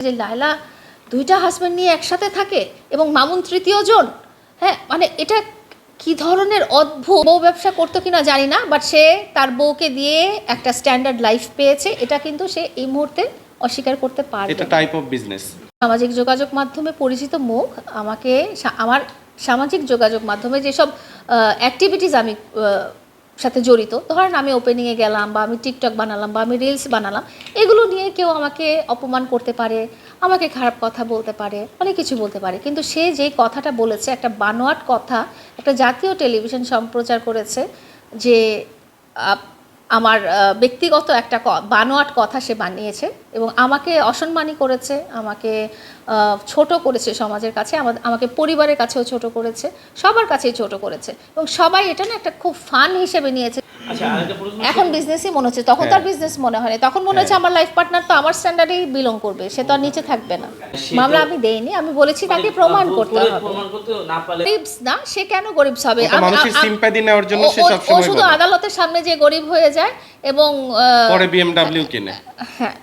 যে লায়লা দুইটা হাজব্যান্ড নিয়ে একসাথে থাকে এবং মামুন তৃতীয় জন হ্যাঁ মানে এটা কি ধরনের অদ্ভুত? বউ ব্যবসা করতো কিনা জানি না বাট সে তার বউকে দিয়ে একটা স্ট্যান্ডার্ড লাইফ পেয়েছে এটা কিন্তু সে এই মুহূর্তে অস্বীকার করতে পারবে এটা টাইপ অফ বিজনেস সামাজিক যোগাযোগ মাধ্যমে পরিচিত মুখ আমাকে আমার সামাজিক যোগাযোগ মাধ্যমে যেসব অ্যাক্টিভিটিস আমি সাথে জড়িত। ধরেন আমি ওপেনিংয়ে গেলাম বা আমি টিকটক বানালাম বা আমি রিলস বানালাম, এগুলো নিয়ে কেউ আমাকে অপমান করতে পারে, আমাকে খারাপ কথা বলতে পারে, অনেক কিছু বলতে পারে। কিন্তু সে যেই কথাটা বলেছে, একটা বানোয়াট কথা, একটা জাতীয় টেলিভিশন সম্প্রচার করেছে যে আমার ব্যক্তিগত একটা বানোয়াট কথা সে বানিয়েছে এবং আমাকে অসম্মানী করেছে আমাকে ছোট করেছে সমাজের কাছে আমাকে পরিবারের কাছেও ছোট করেছে সবার কাছেই ছোট করেছে এবং সবাই এটা না একটা খুব ফান হিসেবে নিয়েছে। আচ্ছা এখন বিজনেসই মনে হচ্ছে তখন তার বিজনেস মনে হয় তখন মনে হচ্ছে আমার লাইফ পার্টনার তো আমার স্ট্যান্ডার্ডেই বিলং করবে সে তো আর নিচে থাকবে না। মামলা আমি দেইনি আমি বলেছি তাকে প্রমাণ মানে করতে হবে। না গরিবস না সে কেন গরিবস হবে? ও- শুধু আদালতের সামনে যে গরিব হয়ে যায় এবং আহ, পরে বিএমডাব্লিউ কিনে। হ্যাঁ